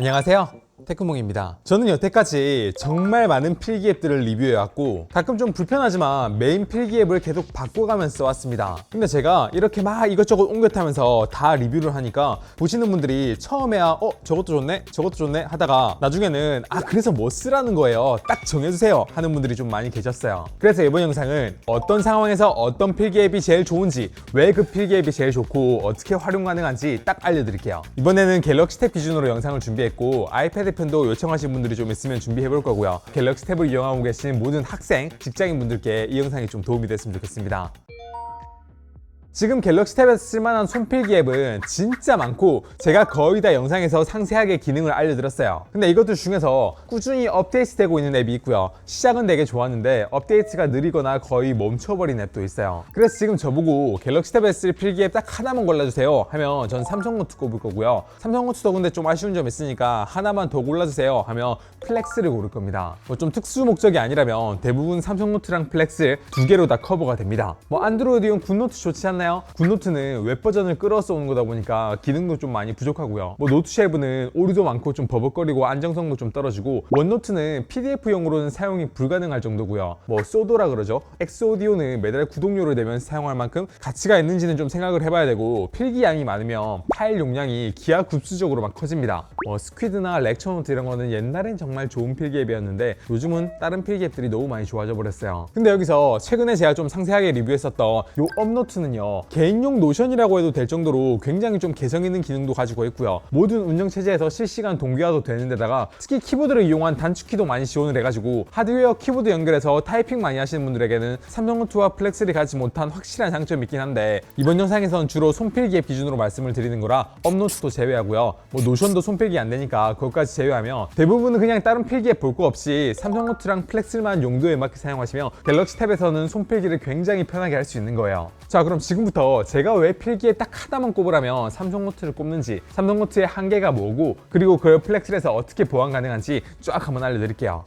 안녕하세요. 테크몽입니다. 저는 여태까지 정말 많은 필기앱들을 리뷰해왔고 가끔 좀 불편하지만 메인 필기앱을 계속 바꿔가면서 써왔습니다. 근데 제가 이렇게 막 이것저것 옮겨 타면서 다 리뷰를 하니까 보시는 분들이 처음에야 어 저것도 좋네 저것도 좋네 하다가 나중에는 아 그래서 뭐 쓰라는 거예요 딱 정해주세요 하는 분들이 좀 많이 계셨어요. 그래서 이번 영상은 어떤 상황에서 어떤 필기앱이 제일 좋은지 왜 그 필기앱이 제일 좋고 어떻게 활용 가능한지 딱 알려드릴게요. 이번에는 갤럭시 탭 기준으로 영상을 준비했고 아이패드 편도 요청하신 분들이 좀 있으면 준비해 볼 거고요. 갤럭시 탭을 이용하고 계신 모든 학생, 직장인 분들께 이 영상이 좀 도움이 됐으면 좋겠습니다. 지금 갤럭시 탭에서 쓸만한 손필기 앱은 진짜 많고 제가 거의 다 영상에서 상세하게 기능을 알려드렸어요. 근데 이것들 중에서 꾸준히 업데이트 되고 있는 앱이 있고요. 시작은 되게 좋았는데 업데이트가 느리거나 거의 멈춰버린 앱도 있어요. 그래서 지금 저보고 갤럭시 탭에 쓸 필기 앱 딱 하나만 골라주세요 하면 전 삼성노트 꼽을 거고요. 삼성노트도 근데 좀 아쉬운 점 있으니까 하나만 더 골라주세요 하면 플렉스를 고를 겁니다. 뭐 좀 특수 목적이 아니라면 대부분 삼성노트랑 플렉스 두 개로 다 커버가 됩니다. 뭐 안드로이드용 굿노트 좋지 않나 요? 굿노트는 웹 버전을 끌어서 오는 거다 보니까 기능도 좀 많이 부족하고요. 뭐 노트 쉐이브는 오류도 많고 좀 버벅거리고 안정성도 좀 떨어지고 원노트는 PDF용으로는 사용이 불가능할 정도고요. 뭐 소도라 그러죠? 엑스오디오는 매달 구독료를 내면 사용할 만큼 가치가 있는지는 좀 생각을 해봐야 되고 필기 양이 많으면 파일 용량이 기하급수적으로 막 커집니다. 뭐 스퀴드나 렉처노트 이런 거는 옛날엔 정말 좋은 필기 앱이었는데 요즘은 다른 필기 앱들이 너무 많이 좋아져 버렸어요. 근데 여기서 최근에 제가 좀 상세하게 리뷰했었던 요 업노트는요 개인용 노션이라고 해도 될 정도로 굉장히 좀 개성 있는 기능도 가지고 있고요. 모든 운영 체제에서 실시간 동기화도 되는 데다가 특히 키보드를 이용한 단축키도 많이 지원을 해가지고 하드웨어 키보드 연결해서 타이핑 많이 하시는 분들에게는 삼성 노트와 플렉스를 가지 못한 확실한 장점이 있긴 한데 이번 영상에서는 주로 손필기 앱 기준으로 말씀을 드리는 거라 업노트도 제외하고요. 뭐 노션도 손필기 안 되니까 그것까지 제외하면 대부분은 그냥 다른 필기 앱 볼 거 없이 삼성 노트랑 플렉스만 용도에 맞게 사용하시면 갤럭시 탭에서는 손필기를 굉장히 편하게 할 수 있는 거예요. 자 그럼 지금 부터 제가 왜 필기에 딱 하나만 꼽으라면 삼성노트를 꼽는지 삼성노트의 한계가 뭐고 그리고 그 플렉스에서 어떻게 보완 가능한지 쫙 한번 알려드릴게요.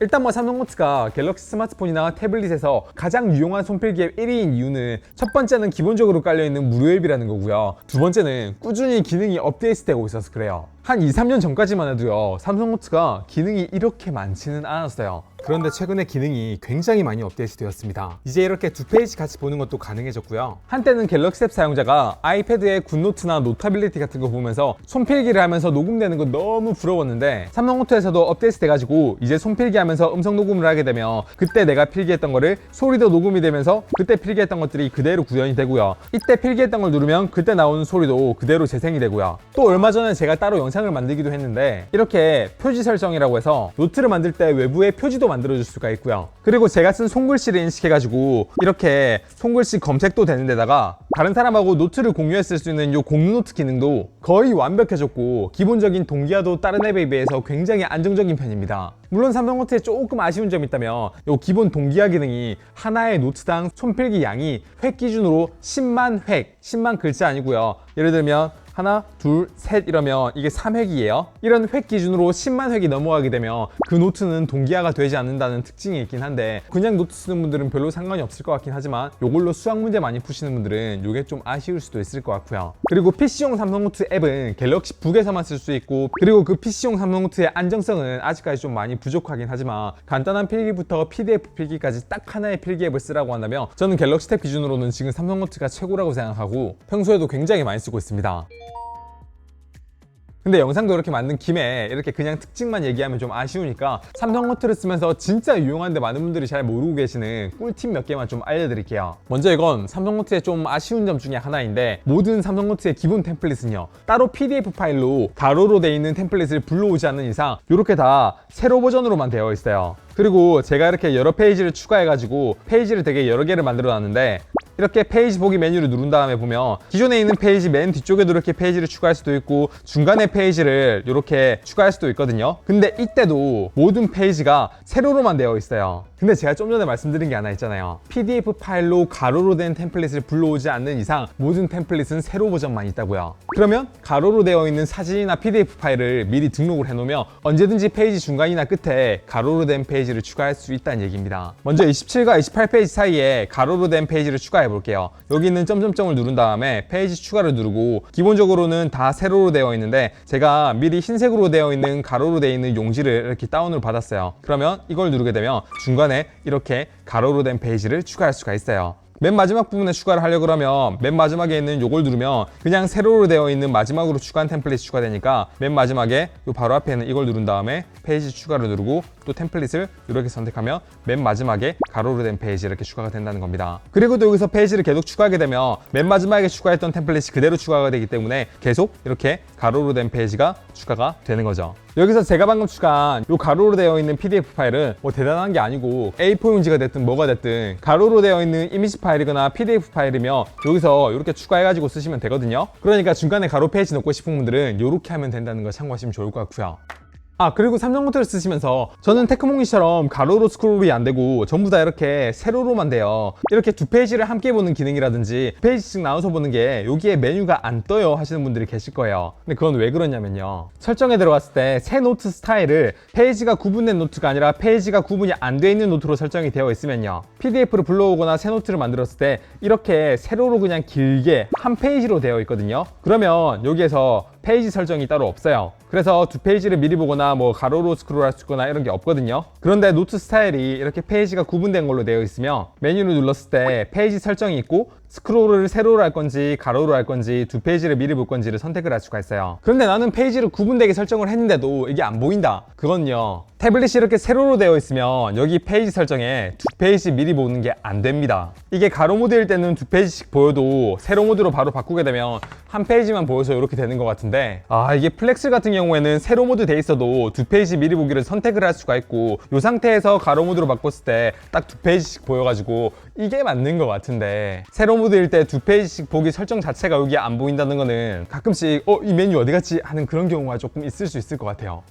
일단 뭐 삼성노트가 갤럭시 스마트폰이나 태블릿에서 가장 유용한 손필기 앱 1위인 이유는 첫 번째는 기본적으로 깔려있는 무료 앱이라는 거고요. 두 번째는 꾸준히 기능이 업데이트 되고 있어서 그래요 한 2, 3년 전까지만 해도요 삼성노트가 기능이 이렇게 많지는 않았어요. 그런데 최근에 기능이 굉장히 많이 업데이트 되었습니다. 이제 이렇게 두 페이지 같이 보는 것도 가능해졌고요. 한때는 갤럭시 탭 사용자가 아이패드의 굿노트나 노타빌리티 같은 거 보면서 손필기를 하면서 녹음되는 거 너무 부러웠는데 삼성노트에서도 업데이트 돼가지고 이제 손필기 하면서 음성 녹음을 하게 되면 그때 내가 필기했던 거를 소리도 녹음이 되면서 그때 필기했던 것들이 그대로 구현이 되고요. 이때 필기했던 걸 누르면 그때 나오는 소리도 그대로 재생이 되고요. 또 얼마 전에 제가 따로 영상 을 만들기도 했는데 이렇게 표지 설정이라고 해서 노트를 만들 때 외부에 표지도 만들어줄 수가 있고요. 그리고 제가 쓴 손글씨를 인식해가지고 이렇게 손글씨 검색도 되는 데다가 다른 사람하고 노트를 공유했을 수 있는 이 공유노트 기능도 거의 완벽해졌고 기본적인 동기화도 다른 앱에 비해서 굉장히 안정적인 편입니다. 물론 삼성노트에 조금 아쉬운 점이 있다면 이 기본 동기화 기능이 하나의 노트당 손필기 양이 획 기준으로 10만 획, 10만 글자 아니고요. 예를 들면 하나, 둘, 셋 이러면 이게 3획이에요. 이런 획 기준으로 10만 획이 넘어가게 되면 그 노트는 동기화가 되지 않는다는 특징이 있긴 한데 그냥 노트 쓰는 분들은 별로 상관이 없을 것 같긴 하지만 이걸로 수학 문제 많이 푸시는 분들은 이게 좀 아쉬울 수도 있을 것 같고요. 그리고 PC용 삼성노트 앱은 갤럭시 북에서만 쓸 수 있고 그리고 그 PC용 삼성노트의 안정성은 아직까지 좀 많이 부족하긴 하지만 간단한 필기부터 PDF 필기까지 딱 하나의 필기 앱을 쓰라고 한다면 저는 갤럭시 탭 기준으로는 지금 삼성노트가 최고라고 생각하고 평소에도 굉장히 많이 쓰고 있습니다. 근데 영상도 이렇게 만든 김에 이렇게 그냥 특징만 얘기하면 좀 아쉬우니까 삼성 노트를 쓰면서 진짜 유용한데 많은 분들이 잘 모르고 계시는 꿀팁 몇 개만 좀 알려드릴게요. 먼저 이건 삼성 노트의 좀 아쉬운 점 중에 하나인데 모든 삼성 노트의 기본 템플릿은요. 따로 PDF 파일로 가로로 돼 있는 템플릿을 불러오지 않는 이상 이렇게 다 세로 버전으로만 되어 있어요. 그리고 제가 이렇게 여러 페이지를 추가해가지고 페이지를 되게 여러 개를 만들어 놨는데 이렇게 페이지 보기 메뉴를 누른 다음에 보면 기존에 있는 페이지 맨 뒤쪽에도 이렇게 페이지를 추가할 수도 있고 중간에 페이지를 이렇게 추가할 수도 있거든요. 근데 이때도 모든 페이지가 세로로만 되어 있어요. 근데 제가 좀 전에 말씀드린 게 하나 있잖아요. PDF 파일로 가로로 된 템플릿을 불러오지 않는 이상 모든 템플릿은 세로 버전만 있다고요. 그러면 가로로 되어 있는 사진이나 PDF 파일을 미리 등록을 해놓으면 언제든지 페이지 중간이나 끝에 가로로 된 페이지를 추가할 수 있다는 얘기입니다. 먼저 27과 28페이지 사이에 가로로 된 페이지를 추가해 추가해 볼게요. 여기 있는 점점점을 누른 다음에 페이지 추가를 누르고 기본적으로는 다 세로로 되어 있는데 제가 미리 흰색으로 되어 있는 가로로 되어 있는 용지를 이렇게 다운을 받았어요. 그러면 이걸 누르게 되면 중간에 이렇게 가로로 된 페이지를 추가할 수가 있어요. 맨 마지막 부분에 추가를 하려 그러면 맨 마지막에 있는 요걸 누르면 그냥 세로로 되어 있는 마지막으로 추가한 템플릿이 추가되니까 맨 마지막에 요 바로 앞에 있는 이걸 누른 다음에 페이지 추가를 누르고 또 템플릿을 이렇게 선택하면 맨 마지막에 가로로 된 페이지 이렇게 추가가 된다는 겁니다. 그리고 또 여기서 페이지를 계속 추가하게 되면 맨 마지막에 추가했던 템플릿이 그대로 추가가 되기 때문에 계속 이렇게 가로로 된 페이지가 추가가 되는 거죠. 여기서 제가 방금 추가한 이 가로로 되어 있는 PDF 파일은 뭐 대단한 게 아니고 A4 용지가 됐든 뭐가 됐든 가로로 되어 있는 이미지 파일이거나 PDF 파일이면 여기서 이렇게 추가해가지고 쓰시면 되거든요. 그러니까 중간에 가로 페이지 넣고 싶은 분들은 이렇게 하면 된다는 걸 참고하시면 좋을 것 같고요. 아 그리고 삼성노트를 쓰시면서 저는 테크몽이처럼 가로로 스크롤이 안 되고 전부 다 이렇게 세로로만 돼요. 이렇게 두 페이지를 함께 보는 기능이라든지 두 페이지씩 나눠서 보는 게 여기에 메뉴가 안 떠요 하시는 분들이 계실 거예요. 근데 그건 왜 그러냐면요. 설정에 들어갔을 때 새 노트 스타일을 페이지가 구분된 노트가 아니라 페이지가 구분이 안 돼 있는 노트로 설정이 되어 있으면요. PDF를 불러오거나 새 노트를 만들었을 때 이렇게 세로로 그냥 길게 한 페이지로 되어 있거든요. 그러면 여기에서 페이지 설정이 따로 없어요. 그래서 두 페이지를 미리 보거나 뭐 가로로 스크롤할 수 있거나 이런 게 없거든요. 그런데 노트 스타일이 이렇게 페이지가 구분된 걸로 되어 있으면 메뉴를 눌렀을 때 페이지 설정이 있고 스크롤을 세로로 할 건지 가로로 할 건지 두 페이지를 미리 볼 건지를 선택을 할 수가 있어요. 그런데 나는 페이지를 구분되게 설정을 했는데도 이게 안 보인다. 그건요. 태블릿이 이렇게 세로로 되어 있으면 여기 페이지 설정에 두 페이지 미리 보는 게 안 됩니다. 이게 가로 모드일 때는 두 페이지씩 보여도 세로 모드로 바로 바꾸게 되면 한 페이지만 보여서 이렇게 되는 것 같은데 아 이게 플렉스 같은 경우에는 세로 모드 돼 있어도 두 페이지 미리 보기를 선택을 할 수가 있고 이 상태에서 가로 모드로 바꿨을 때 딱 두 페이지씩 보여가지고 이게 맞는 것 같은데 세로 모드일 때 두 페이지씩 보기 설정 자체가 여기 안 보인다는 거는 가끔씩 어 이 메뉴 어디 갔지 하는 그런 경우가 조금 있을 수 있을 것 같아요.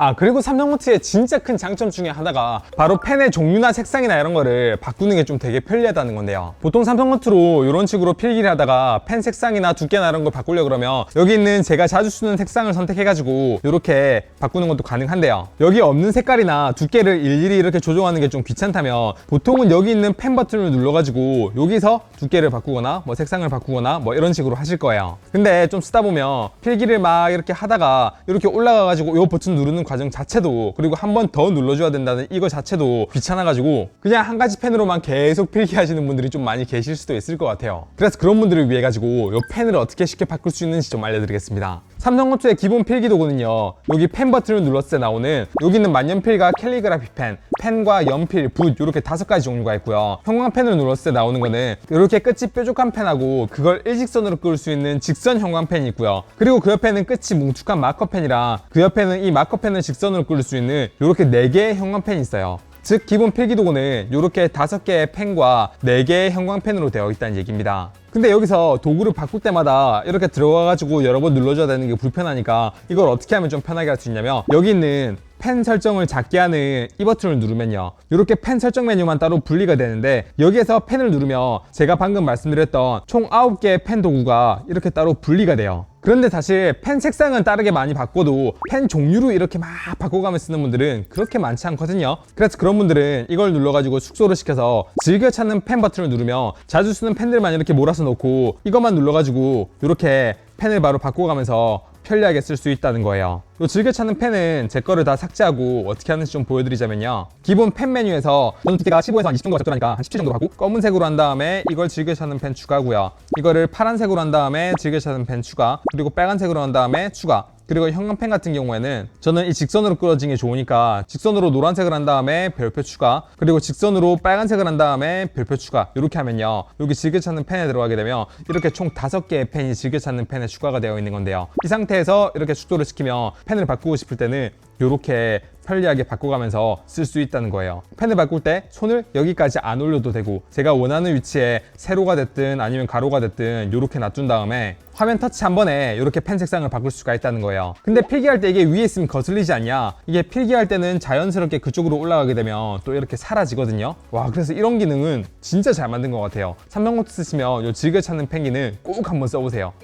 아 그리고 삼성노트의 진짜 큰 장점 중에 하나가 바로 펜의 종류나 색상이나 이런 거를 바꾸는 게 좀 되게 편리하다는 건데요. 보통 삼성노트로 이런 식으로 필기를 하다가 펜 색상이나 두께나 이런 걸 바꾸려 그러면 여기 있는 제가 자주 쓰는 색상을 선택해가지고 이렇게 바꾸는 것도 가능한데요. 여기 없는 색깔이나 두께를 일일이 이렇게 조정하는 게 좀 귀찮다면 보통은 여기 있는 펜 버튼을 눌러가지고 여기서 두께를 바꾸거나 뭐 색상을 바꾸거나 뭐 이런 식으로 하실 거예요. 근데 좀 쓰다 보면 필기를 막 이렇게 하다가 이렇게 올라가가지고 이 버튼 누르는 과정 자체도 그리고 한 번 더 눌러줘야 된다는 이거 자체도 귀찮아가지고 그냥 한 가지 펜으로만 계속 필기하시는 분들이 좀 많이 계실 수도 있을 것 같아요. 그래서 그런 분들을 위해 가지고 이 펜을 어떻게 쉽게 바꿀 수 있는지 좀 알려드리겠습니다 삼성노트의 기본 필기 도구는요 여기 펜 버튼을 눌렀을 때 나오는 여기 있는 만년필과 캘리그라피 펜 펜과 연필, 붓 이렇게 다섯 가지 종류가 있고요. 형광펜을 눌렀을 때 나오는 거는 이렇게 끝이 뾰족한 펜하고 그걸 일직선으로 끌 수 있는 직선 형광펜이 있고요. 그리고 그 옆에는 끝이 뭉툭한 마커펜이라 그 옆에는 이 마커펜을 직선으로 끌 수 있는 이렇게 네 개의 형광펜이 있어요 즉 기본 필기도구는 이렇게 다섯 개의 펜과 네 개의 형광펜으로 되어 있다는 얘기입니다. 근데 여기서 도구를 바꿀 때마다 이렇게 들어가가지고 여러 번 눌러줘야 되는 게 불편하니까 이걸 어떻게 하면 좀 편하게 할 수 있냐면 여기 있는 펜 설정을 작게 하는 이 버튼을 누르면요. 이렇게 펜 설정 메뉴만 따로 분리가 되는데 여기에서 펜을 누르면 제가 방금 말씀드렸던 총 9개의 펜 도구가 이렇게 따로 분리가 돼요. 그런데 사실 펜 색상은 다르게 많이 바꿔도 펜 종류로 이렇게 막 바꿔가며 쓰는 분들은 그렇게 많지 않거든요. 그래서 그런 분들은 이걸 눌러가지고 축소를 시켜서 즐겨 찾는 펜 버튼을 누르면 자주 쓰는 펜들만 이렇게 몰아서 놓고 이것만 눌러가지고 이렇게 펜을 바로 바꿔가면서 편리하게 쓸 수 있다는 거예요. 요 즐겨 찾는 펜은 제 거를 다 삭제하고 어떻게 하는지 좀 보여드리자면요. 기본 펜 메뉴에서 저는 두께가 15에서 한 20 정도가 적절하니까 한 17 정도 하고 검은색으로 한 다음에 이걸 즐겨 찾는 펜 추가고요. 이거를 파란색으로 한 다음에 즐겨 찾는 펜 추가 그리고 빨간색으로 한 다음에 추가 그리고 형광펜 같은 경우에는 저는 이 직선으로 끌어지는 게 좋으니까 직선으로 노란색을 한 다음에 별표 추가 그리고 직선으로 빨간색을 한 다음에 별표 추가 이렇게 하면요. 여기 즐겨 찾는 펜에 들어가게 되면 이렇게 총 다섯 개의 펜이 즐겨 찾는 펜에 추가가 되어 있는 건데요. 이 상태에서 이렇게 축소를 시키면 펜을 바꾸고 싶을 때는 이렇게 편리하게 바꿔가면서 쓸 수 있다는 거예요. 펜을 바꿀 때 손을 여기까지 안 올려도 되고 제가 원하는 위치에 세로가 됐든 아니면 가로가 됐든 이렇게 놔둔 다음에 화면 터치 한 번에 이렇게 펜 색상을 바꿀 수가 있다는 거예요. 근데 필기할 때 이게 위에 있으면 거슬리지 않냐? 이게 필기할 때는 자연스럽게 그쪽으로 올라가게 되면 또 이렇게 사라지거든요. 와 그래서 이런 기능은 진짜 잘 만든 것 같아요. 삼성노트 쓰시면 이 즐겨 찾는 펜 기능 꼭 한번 써보세요.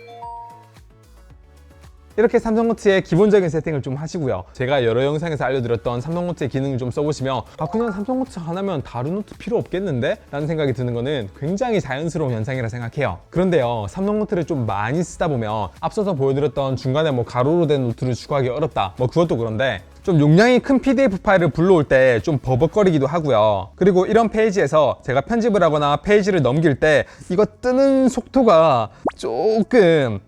이렇게 삼성노트의 기본적인 세팅을 좀 하시고요. 제가 여러 영상에서 알려드렸던 삼성노트의 기능을 좀 써보시면 아 그냥 삼성노트 하나면 다른 노트 필요 없겠는데? 라는 생각이 드는 거는 굉장히 자연스러운 현상이라 생각해요. 그런데요, 삼성노트를 좀 많이 쓰다 보면 앞서서 보여드렸던 중간에 뭐 가로로 된 노트를 추가하기 어렵다. 뭐 그것도 그런데 좀 용량이 큰 PDF 파일을 불러올 때 좀 버벅거리기도 하고요. 그리고 이런 페이지에서 제가 편집을 하거나 페이지를 넘길 때 이거 뜨는 속도가 조금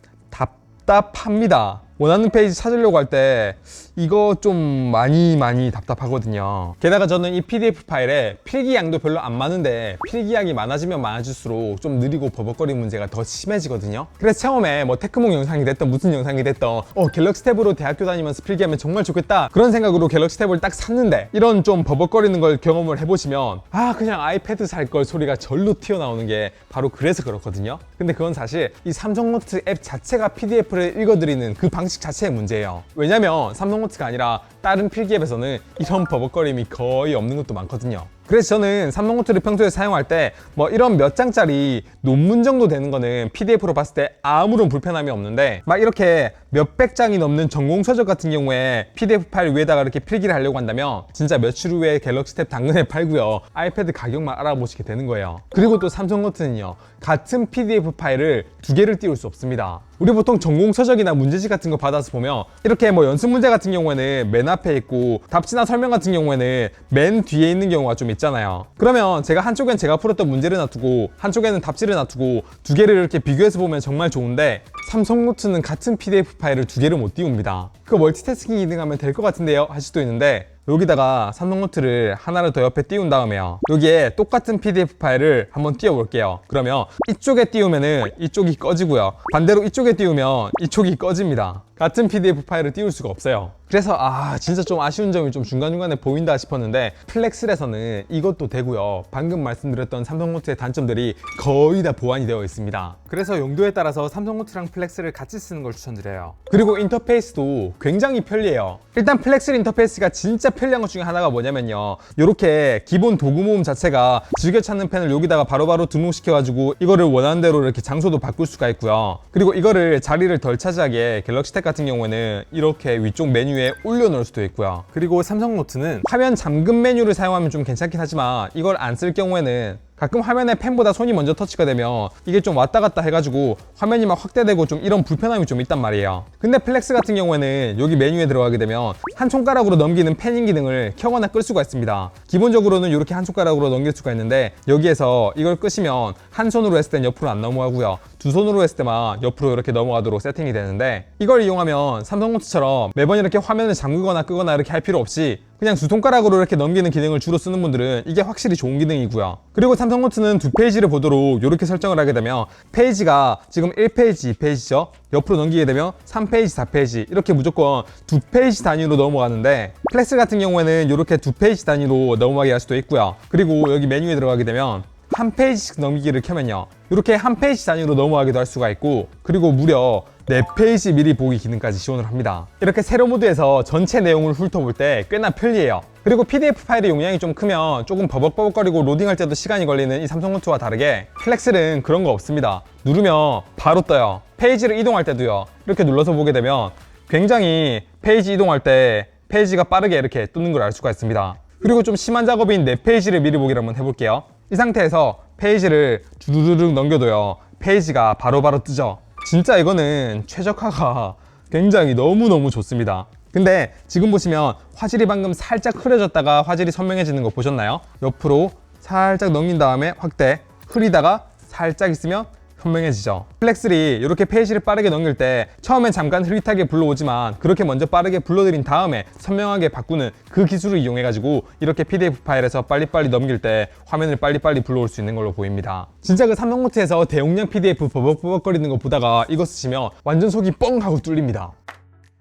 답답합니다. 원하는 페이지 찾으려고 할 때 이거 좀 많이 많이 답답하거든요. 게다가 저는 이 PDF 파일에 필기 양도 별로 안 많은데 필기 양이 많아지면 많아질수록 좀 느리고 버벅거리는 문제가 더 심해지거든요. 그래서 처음에 뭐 테크몽 영상이 됐던 무슨 영상이 됐던 어 갤럭시 탭으로 대학교 다니면서 필기하면 정말 좋겠다 그런 생각으로 갤럭시 탭을 딱 샀는데 이런 좀 버벅거리는 걸 경험을 해보시면 아 그냥 아이패드 살 걸 소리가 절로 튀어나오는 게 바로 그래서 그렇거든요. 근데 그건 사실 이 삼성노트 앱 자체가 PDF를 읽어드리는 그 방식 자체의 문제예요. 왜냐면 삼성노트가 아니라 다른 필기앱에서는 이런 버벅거림이 거의 없는 것도 많거든요. 그래서 저는 삼성노트를 평소에 사용할 때 뭐 이런 몇 장짜리 논문 정도 되는 거는 PDF로 봤을 때 아무런 불편함이 없는데 막 이렇게 몇백 장이 넘는 전공 서적 같은 경우에 PDF 파일 위에다가 이렇게 필기를 하려고 한다면 진짜 며칠 후에 갤럭시 탭 당근에 팔고요. 아이패드 가격만 알아보시게 되는 거예요. 그리고 또 삼성노트는요. 같은 PDF 파일을 두 개를 띄울 수 없습니다. 우리 보통 전공 서적이나 문제집 같은 거 받아서 보면 이렇게 뭐 연습 문제 같은 경우에는 맨 앞에 있고 답지나 설명 같은 경우에는 맨 뒤에 있는 경우가 좀 있잖아요. 그러면 제가 한쪽엔 제가 풀었던 문제를 놔두고 한쪽에는 답지를 놔두고 두 개를 이렇게 비교해서 보면 정말 좋은데 삼성노트는 같은 PDF 파일을 두 개를 못 띄웁니다. 그 멀티태스킹 기능하면 될 것 같은데요? 하실 수도 있는데 여기다가 삼성노트를 하나를 더 옆에 띄운 다음에요. 여기에 똑같은 PDF 파일을 한번 띄워 볼게요. 그러면 이쪽에 띄우면은 이쪽이 꺼지고요. 반대로 이쪽에 띄우면 이쪽이 꺼집니다. 같은 PDF 파일을 띄울 수가 없어요. 그래서 아 진짜 좀 아쉬운 점이 좀 중간중간에 보인다 싶었는데 플렉스에서는 이것도 되고요. 방금 말씀드렸던 삼성노트의 단점들이 거의 다 보완이 되어 있습니다. 그래서 용도에 따라서 삼성노트랑 플렉스를 같이 쓰는 걸 추천드려요. 그리고 인터페이스도 굉장히 편리해요. 일단 플렉스 인터페이스가 진짜 편리한 것 중에 하나가 뭐냐면요. 이렇게 기본 도구 모음 자체가 즐겨 찾는 펜을 여기다가 바로바로 등록시켜가지고 이거를 원하는 대로 이렇게 장소도 바꿀 수가 있고요. 그리고 이거를 자리를 덜 차지하게 갤럭시 탭 같은 경우에는 이렇게 위쪽 메뉴 에 올려놓을 수도 있고요. 그리고 삼성 노트는 화면 잠금 메뉴를 사용하면 좀 괜찮긴 하지만 이걸 안 쓸 경우에는 가끔 화면에 펜보다 손이 먼저 터치가 되면 이게 좀 왔다 갔다 해가지고 화면이 막 확대되고 좀 이런 불편함이 좀 있단 말이에요. 근데 플렉스 같은 경우에는 여기 메뉴에 들어가게 되면 한 손가락으로 넘기는 패닝 기능을 켜거나 끌 수가 있습니다. 기본적으로는 이렇게 한 손가락으로 넘길 수가 있는데 여기에서 이걸 끄시면 한 손으로 했을 땐 옆으로 안 넘어가고요. 두 손으로 했을 때만 옆으로 이렇게 넘어가도록 세팅이 되는데 이걸 이용하면 삼성노트처럼 매번 이렇게 화면을 잠그거나 끄거나 이렇게 할 필요 없이 그냥 두 손가락으로 이렇게 넘기는 기능을 주로 쓰는 분들은 이게 확실히 좋은 기능이고요. 그리고 삼성 노트는 두 페이지를 보도록 이렇게 설정을 하게 되면 페이지가 지금 1페이지, 2페이지죠. 옆으로 넘기게 되면 3페이지, 4페이지 이렇게 무조건 두 페이지 단위로 넘어가는데 플렉스 같은 경우에는 이렇게 두 페이지 단위로 넘어가게 할 수도 있고요. 그리고 여기 메뉴에 들어가게 되면 한 페이지씩 넘기기를 켜면요. 이렇게 한 페이지 단위로 넘어가기도 할 수가 있고 그리고 무려 4페이지 미리 보기 기능까지 지원을 합니다. 이렇게 세로 모드에서 전체 내용을 훑어볼 때 꽤나 편리해요. 그리고 PDF 파일의 용량이 좀 크면 조금 버벅버벅거리고 로딩할 때도 시간이 걸리는 이 삼성노트와 다르게 플렉스는 그런 거 없습니다. 누르면 바로 떠요. 페이지를 이동할 때도요. 이렇게 눌러서 보게 되면 굉장히 페이지 이동할 때 페이지가 빠르게 이렇게 뜨는 걸 알 수가 있습니다. 그리고 좀 심한 작업인 4페이지를 미리 보기를 한번 해볼게요. 이 상태에서 페이지를 두두두둑 넘겨도요. 페이지가 바로 바로 뜨죠. 진짜 이거는 최적화가 굉장히 너무너무 좋습니다. 근데 지금 보시면 화질이 방금 살짝 흐려졌다가 화질이 선명해지는 거 보셨나요? 옆으로 살짝 넘긴 다음에 확대, 흐리다가 살짝 있으면 선명해지죠. 플렉스리 이렇게 페이지를 빠르게 넘길 때 처음엔 잠깐 흐릿하게 불러오지만 그렇게 먼저 빠르게 불러들인 다음에 선명하게 바꾸는 그 기술을 이용해가지고 이렇게 PDF 파일에서 빨리빨리 넘길 때 화면을 빨리빨리 불러올 수 있는 걸로 보입니다. 진짜 그 삼성노트에서 대용량 PDF 버벅버벅거리는 거 보다가 이거 쓰시면 완전 속이 뻥 하고 뚫립니다.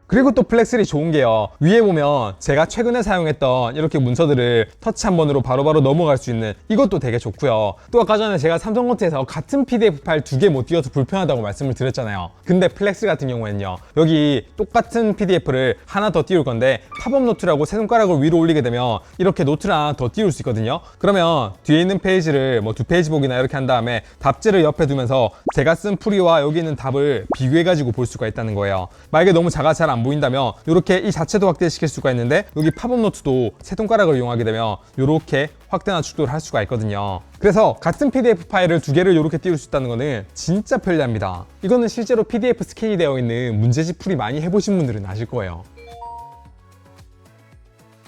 그리고 또 플렉스리 좋은 게요. 위에 보면 제가 최근에 사용했던 이렇게 문서들을 터치 한 번으로 바로바로 넘어갈 수 있는 이것도 되게 좋고요. 또 아까 전에 제가 삼성노트에서 같은 PDF 파일 두 개 못 띄워서 불편하다고 말씀을 드렸잖아요. 근데 플렉스 같은 경우에는요. 여기 똑같은 PDF를 하나 더 띄울 건데 팝업 노트라고 세 손가락을 위로 올리게 되면 이렇게 하나 더 띄울 수 있거든요. 그러면 뒤에 있는 페이지를 뭐 두 페이지 보기나 이렇게 한 다음에 답지를 옆에 두면서 제가 쓴 풀이와 여기 있는 답을 비교해가지고 볼 수가 있다는 거예요. 만약에 너무 작아 잘안 보인다면 이렇게 이 자체도 확대시킬 수가 있는데 여기 팝업 노트도 세 손가락을 이용하게 되면 이렇게 확대나 축소를 할 수가 있거든요. 그래서 같은 PDF 파일을 두 개를 이렇게 띄울 수 있다는 거는 진짜 편리합니다. 이거는 실제로 PDF 스캔이 되어 있는 문제집 풀이 많이 해보신 분들은 아실 거예요.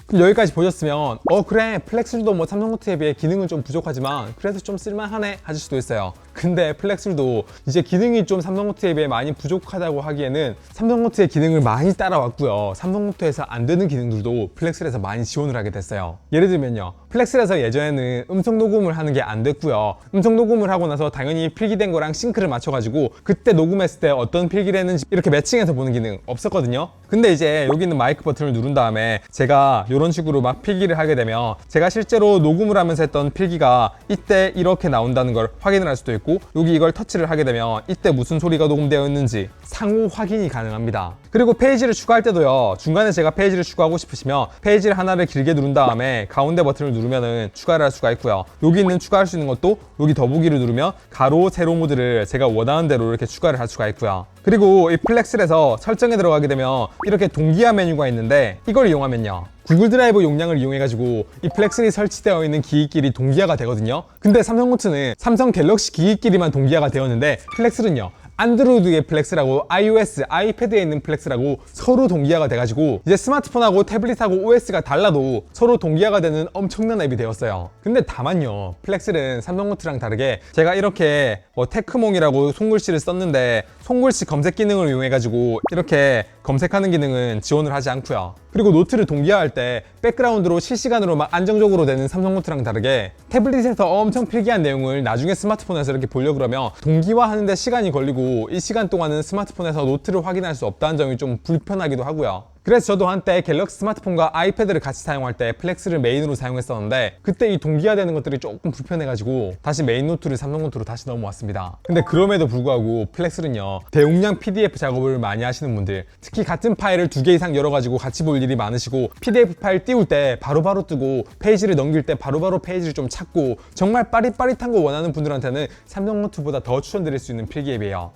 그럼 여기까지 보셨으면 어 그래 플렉스도 뭐 삼성노트에 비해 기능은 좀 부족하지만 그래도 좀 쓸만하네 하실 수도 있어요 근데 플렉스도 이제 기능이 좀 삼성노트에 비해 많이 부족하다고 하기에는 삼성노트의 기능을 많이 따라왔고요. 삼성노트에서 안 되는 기능들도 플렉스에서 많이 지원을 하게 됐어요. 예를 들면요. 플렉스에서 예전에는 음성 녹음을 하는 게 안 됐고요. 음성 녹음을 하고 나서 당연히 필기된 거랑 싱크를 맞춰가지고 그때 녹음했을 때 어떤 필기를 했는지 이렇게 매칭해서 보는 기능 없었거든요. 근데 이제 여기 있는 마이크 버튼을 누른 다음에 제가 이런 식으로 막 필기를 하게 되면 제가 실제로 녹음을 하면서 했던 필기가 이때 이렇게 나온다는 걸 확인을 할 수도 있고 여기 이걸 터치를 하게 되면 이때 무슨 소리가 녹음되어 있는지 상호 확인이 가능합니다. 그리고 페이지를 추가할 때도요 중간에 제가 페이지를 추가하고 싶으시면 페이지를 하나를 길게 누른 다음에 가운데 버튼을 누르면은 추가를 할 수가 있고요. 여기 있는 추가할 수 있는 것도 여기 더보기를 누르면 가로 세로 모드를 제가 원하는 대로 이렇게 추가를 할 수가 있고요 그리고 이 플렉스에서 설정에 들어가게 되면 이렇게 동기화 메뉴가 있는데 이걸 이용하면요. 구글 드라이브 용량을 이용해가지고 이 플렉스에 설치되어 있는 기기끼리 동기화가 되거든요. 근데 삼성노트는 삼성 갤럭시 기기끼리만 동기화가 되었는데 플렉스는요 안드로이드의 플렉스라고 iOS, 아이패드에 있는 플렉스라고 서로 동기화가 돼가지고 이제 스마트폰하고 태블릿하고 OS가 달라도 서로 동기화가 되는 엄청난 앱이 되었어요. 근데 다만요, 플렉스는 삼성노트랑 다르게 제가 이렇게 뭐 테크몽이라고 손글씨를 썼는데 손글씨 검색 기능을 이용해가지고 이렇게 검색하는 기능은 지원을 하지 않고요. 그리고 노트를 동기화할 때 백그라운드로 실시간으로 막 안정적으로 되는 삼성 노트랑 다르게 태블릿에서 엄청 필기한 내용을 나중에 스마트폰에서 이렇게 보려 그러면 동기화하는데 시간이 걸리고 이 시간 동안은 스마트폰에서 노트를 확인할 수 없다는 점이 좀 불편하기도 하고요. 그래서 저도 한때 갤럭시 스마트폰과 아이패드를 같이 사용할 때 플렉스를 메인으로 사용했었는데 그때 이 동기화 되는 것들이 조금 불편해가지고 다시 메인 노트를 삼성 노트로 다시 넘어왔습니다. 근데 그럼에도 불구하고 플렉스는요 대용량 PDF 작업을 많이 하시는 분들 특히 같은 파일을 두 개 이상 열어가지고 같이 볼 일이 많으시고 PDF 파일 띄울 때 바로바로 뜨고 페이지를 넘길 때 바로바로 페이지를 좀 찾고 정말 빠릿빠릿한 거 원하는 분들한테는 삼성 노트보다 더 추천드릴 수 있는 필기 앱이에요.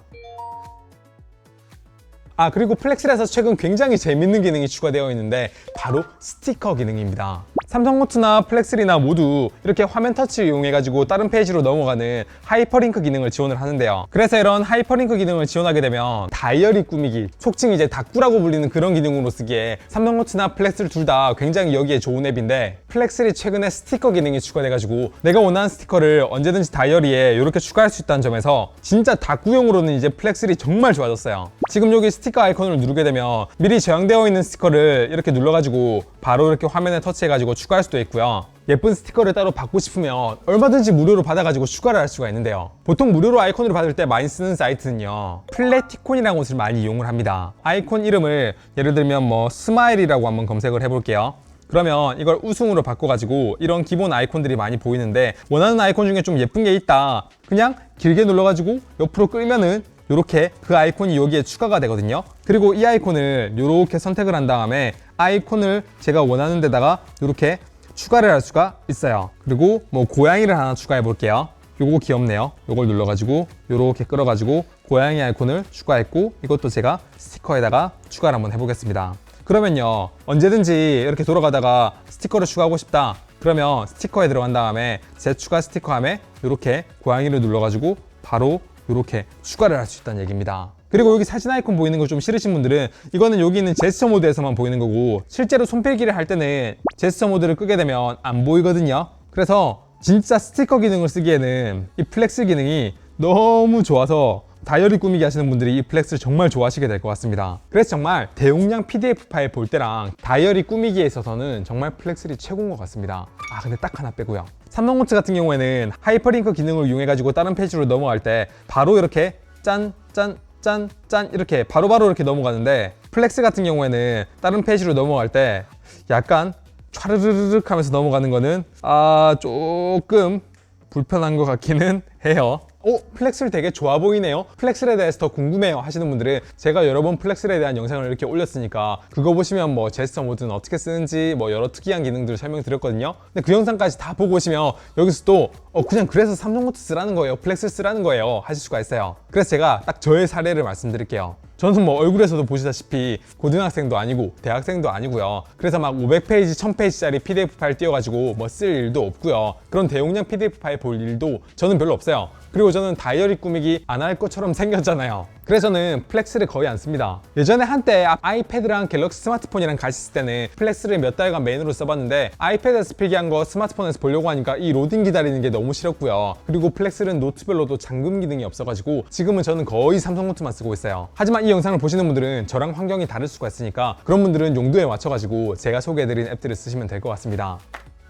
아 그리고 플렉스에서 최근 굉장히 재밌는 기능이 추가되어 있는데 바로 스티커 기능입니다 삼성노트나 플렉스리나 모두 이렇게 화면 터치를 이용해 가지고 다른 페이지로 넘어가는 하이퍼링크 기능을 지원을 하는데요. 그래서 이런 하이퍼링크 기능을 지원하게 되면 다이어리 꾸미기 속칭 이제 다꾸라고 불리는 그런 기능으로 쓰기에 삼성노트나 플렉스를 둘 다 굉장히 여기에 좋은 앱인데 플렉스리 최근에 스티커 기능이 추가돼 가지고 내가 원하는 스티커를 언제든지 다이어리에 이렇게 추가할 수 있다는 점에서 진짜 다꾸용으로는 이제 플렉스리 정말 좋아졌어요. 지금 여기 스티커 아이콘을 누르게 되면 미리 저장되어 있는 스티커를 이렇게 눌러가지고 바로 이렇게 화면에 터치해가지고 추가할 수도 있고요. 예쁜 스티커를 따로 받고 싶으면 얼마든지 무료로 받아가지고 추가를 할 수가 있는데요. 보통 무료로 아이콘을 받을 때 많이 쓰는 사이트는요. 플래티콘이라는 곳을 많이 이용을 합니다. 아이콘 이름을 예를 들면 뭐 스마일이라고 한번 검색을 해볼게요. 그러면 이걸 우승으로 바꿔가지고 이런 기본 아이콘들이 많이 보이는데 원하는 아이콘 중에 좀 예쁜 게 있다. 그냥 길게 눌러가지고 옆으로 끌면은 이렇게 그 아이콘이 여기에 추가가 되거든요. 그리고 이 아이콘을 이렇게 선택을 한 다음에 아이콘을 제가 원하는 데다가 이렇게 추가를 할 수가 있어요. 그리고 뭐 고양이를 하나 추가해 볼게요. 요거 귀엽네요. 요걸 눌러가지고 이렇게 끌어가지고 고양이 아이콘을 추가했고 이것도 제가 스티커에다가 추가를 한번 해보겠습니다. 그러면요 언제든지 이렇게 돌아가다가 스티커를 추가하고 싶다. 그러면 스티커에 들어간 다음에 재추가 스티커함에 이렇게 고양이를 눌러가지고 바로 이렇게 추가를 할 수 있다는 얘기입니다. 그리고 여기 사진 아이콘 보이는 거 좀 싫으신 분들은 이거는 여기 있는 제스처 모드에서만 보이는 거고 실제로 손필기를 할 때는 제스처 모드를 끄게 되면 안 보이거든요. 그래서 진짜 스티커 기능을 쓰기에는 이 플렉스 기능이 너무 좋아서 다이어리 꾸미기 하시는 분들이 이 플렉스를 정말 좋아하시게 될 것 같습니다. 그래서 정말 대용량 PDF 파일 볼 때랑 다이어리 꾸미기에 있어서는 정말 플렉스리 최고인 것 같습니다. 아 근데 딱 하나 빼고요. 삼성노트 같은 경우에는 하이퍼링크 기능을 이용해 가지고 다른 페이지로 넘어갈 때 바로 이렇게 짠, 짠 짠, 짠 이렇게 바로바로 이렇게 넘어가는데 플렉스 같은 경우에는 다른 페이지로 넘어갈 때 약간 촤르르륵 하면서 넘어가는 거는 아 조금 불편한 것 같기는 해요. 오, 플렉스를 되게 좋아 보이네요. 플렉스에 대해서 더 궁금해요 하시는 분들은 제가 여러 번 플렉스에 대한 영상을 이렇게 올렸으니까 그거 보시면 뭐 제스처 모드는 어떻게 쓰는지 뭐 여러 특이한 기능들을 설명드렸거든요. 근데 그 영상까지 다 보고 오시면 여기서 또 어, 그냥 그래서 삼성 노트 쓰라는 거예요. 플렉스 쓰라는 거예요. 하실 수가 있어요. 그래서 제가 딱 저의 사례를 말씀드릴게요. 저는 뭐 얼굴에서도 보시다시피 고등학생도 아니고 대학생도 아니고요. 그래서 막 500페이지, 1000페이지짜리 PDF 파일 띄워가지고 뭐 쓸 일도 없고요. 그런 대용량 PDF 파일 볼 일도 저는 별로 없어요. 그리고 저는 다이어리 꾸미기 안 할 것처럼 생겼잖아요. 그래서 저는 플렉스를 거의 안 씁니다. 예전에 한때 아이패드랑 갤럭시 스마트폰이랑 같이 쓸 때는 플렉스를 몇 달간 메인으로 써봤는데 아이패드에서 필기한 거 스마트폰에서 보려고 하니까 이 로딩 기다리는 게 너무 싫었고요. 그리고 플렉스는 노트별로도 잠금 기능이 없어가지고 지금은 저는 거의 삼성 노트만 쓰고 있어요. 하지만 이 영상을 보시는 분들은 저랑 환경이 다를 수가 있으니까 그런 분들은 용도에 맞춰가지고 제가 소개해드린 앱들을 쓰시면 될 것 같습니다.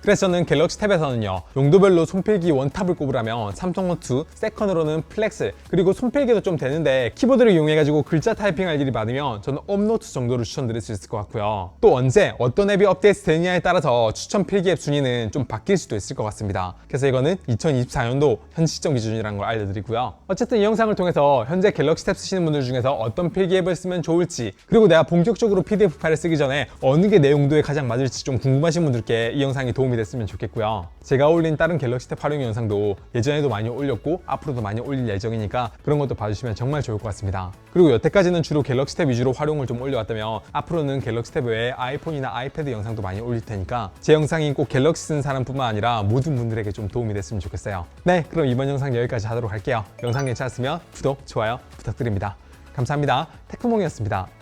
그래서 저는 갤럭시 탭에서는요 용도별로 손필기 원탑을 꼽으라면 삼성 노트, 세컨으로는 플렉스 그리고 손필기도 좀 되는데 키보드를 이용해가지고 글자 타이핑할 일이 많으면 저는 업노트 정도를 추천드릴 수 있을 것 같고요. 또 언제 어떤 앱이 업데이트 되느냐에 따라서 추천 필기 앱 순위는 좀 바뀔 수도 있을 것 같습니다. 그래서 이거는 2024년도 현 시점 기준이라는 걸 알려드리고요. 어쨌든 이 영상을 통해서 현재 갤럭시 탭 쓰시는 분들 중에서 어떤 필기 앱을 쓰면 좋을지 그리고 내가 본격적으로 PDF 파일을 쓰기 전에 어느 게 내 용도에 가장 맞을지 좀 궁금하신 분들께 이 영상이 도움이 됐으면 좋겠고요. 제가 올린 다른 갤럭시 탭 활용 영상도 예전에도 많이 올렸고 앞으로도 많이 올릴 예정이니까 그런 것도 봐주시면 정말 좋을 것 같습니다. 그리고 여태까지는 주로 갤럭시 탭 위주로 활용을 좀 올려왔다면 앞으로는 갤럭시 탭 외에 아이폰이나 아이패드 영상도 많이 올릴 테니까 제 영상이 꼭 갤럭시 쓰는 사람뿐만 아니라 모든 분들에게 좀 도움이 됐으면 좋겠어요. 네, 그럼 이번 영상 여기까지 하도록 할게요. 영상 괜찮았으면 구독, 좋아요 부탁드립니다. 감사합니다. 테크몽이었습니다.